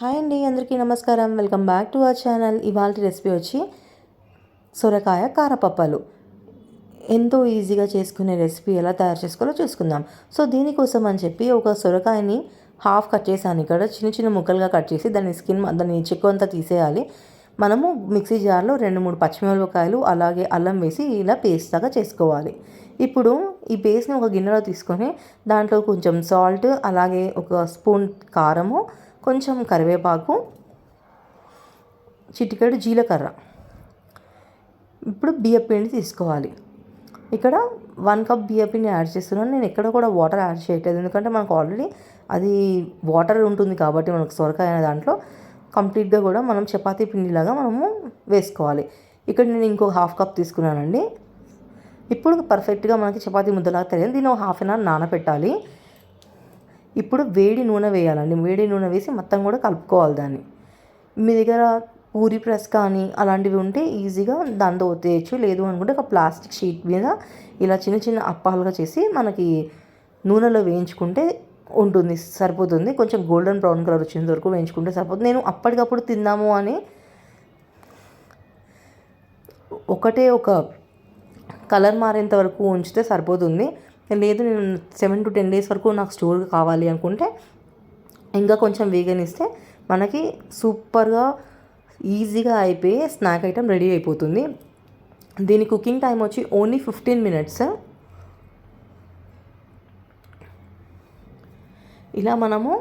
Hi అండి అందరికీ నమస్కారం. Welcome back to our channel. ఇవాళ రెసిపీ వచ్చి సొరకాయ కారపప్పలు. ఎంతో ఈజీగా చేసుకునే రెసిపీ ఎలా తయారు చేసుకోవాలో చూసుకుందాం. సో దీనికోసం అని చెప్పి ఒక సొరకాయని హాఫ్ కట్ చేశాను. ఇక్కడ చిన్న చిన్న ముక్కలుగా కట్ చేసి దాని స్కిన్ దాని చెక్కు అంతా తీసేయాలి. మనము మిక్సీ జార్లో రెండు మూడు పచ్చిమిరపకాయలు అలాగే అల్లం వేసి ఇలా పేస్ట్ లాగా చేసుకోవాలి. ఇప్పుడు ఈ పేస్ట్ని ఒక గిన్నెలో తీసుకొని దాంట్లో కొంచెం సాల్ట్ అలాగే ఒక స్పూన్ కారము కొంచెం కరివేపాకు చిటికెడు జీలకర్ర. ఇప్పుడు బియ్యపిండి తీసుకోవాలి. ఇక్కడ వన్ కప్ బియ్యపిండి యాడ్ చేస్తున్నాను. నేను ఎక్కడ కూడా వాటర్ యాడ్ చేయట్లేదు. ఎందుకంటే మనకు ఆల్రెడీ అది వాటర్ ఉంటుంది కాబట్టి మనకు సొరకాయ అనే దాంట్లో కంప్లీట్గా కూడా మనం చపాతీ పిండిలాగా మనము వేసుకోవాలి. ఇక్కడ నేను ఇంకో హాఫ్ కప్ తీసుకున్నానండి. ఇప్పుడు పర్ఫెక్ట్గా మనకి చపాతీ ముద్దలాగా తెలియదు దీన్ని ఒక హాఫ్ అన్ అవర్ నానబెట్టాలి ఇప్పుడు వేడి నూనె వేయాలండి. వేడి నూనె వేసి మొత్తం కూడా కలుపుకోవాలి దాన్ని. మీ దగ్గర పూరి ప్రెస్ కానీ అలాంటివి ఉంటే ఈజీగా దాంతో ఒత్తేయచ్చు లేదు అనుకుంటే ఒక ప్లాస్టిక్ షీట్ మీద ఇలా చిన్న చిన్న అప్పాలుగా చేసి మనకి నూనెలో వేయించుకుంటే ఉంటుంది సరిపోతుంది. కొంచెం గోల్డెన్ బ్రౌన్ కలర్ వచ్చేంత వరకు వేయించుకుంటే సరిపోతుంది. నేను అప్పటికప్పుడు తిందాము అని ఒకటే ఒక కలర్ మారేంత వరకు ఉంచితే సరిపోతుంది. లేదు నేను సెవెన్ టు టెన్ డేస్ వరకు నాకు స్టోర్ కావాలి అనుకుంటే ఇంకా కొంచెం వేగనిస్తే మనకి సూపర్గా ఈజీగా అయిపోయి స్నాక్ ఐటెం రెడీ అయిపోతుంది. దీని కుకింగ్ టైం వచ్చి ఓన్లీ ఫిఫ్టీన్ మినిట్స్ ఇలా మనము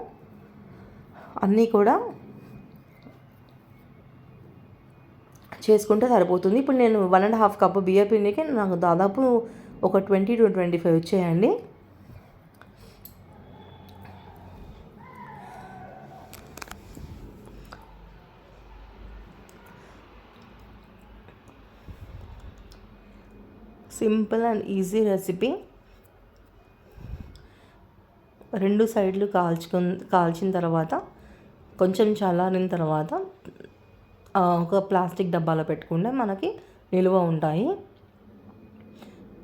అన్నీ కూడా చేసుకుంటే సరిపోతుంది. ఇప్పుడు నేను వన్ అండ్ హాఫ్ కప్ బియ్య పిండికి నాకు దాదాపు ఒక ట్వంటీ టు ట్వంటీ ఫైవ్ వచ్చాయండి. Simple and easy recipe. రెండు సైడ్లు కాల్చుకు కాల్చిన తర్వాత కొంచెం చల్లారిన తర్వాత ఒక ప్లాస్టిక్ డబ్బాలో పెట్టుకుంటే మనకి నిలువ ఉంటాయి.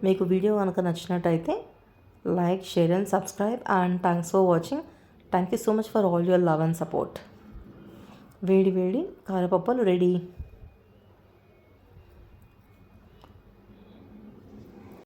మీకు వీడియో కనుక నచ్చినట్టయితే like share and subscribe and thanks for watching. Thank you so much for all your love and support. వేడి వేడి కారపప్పలు రెడీ.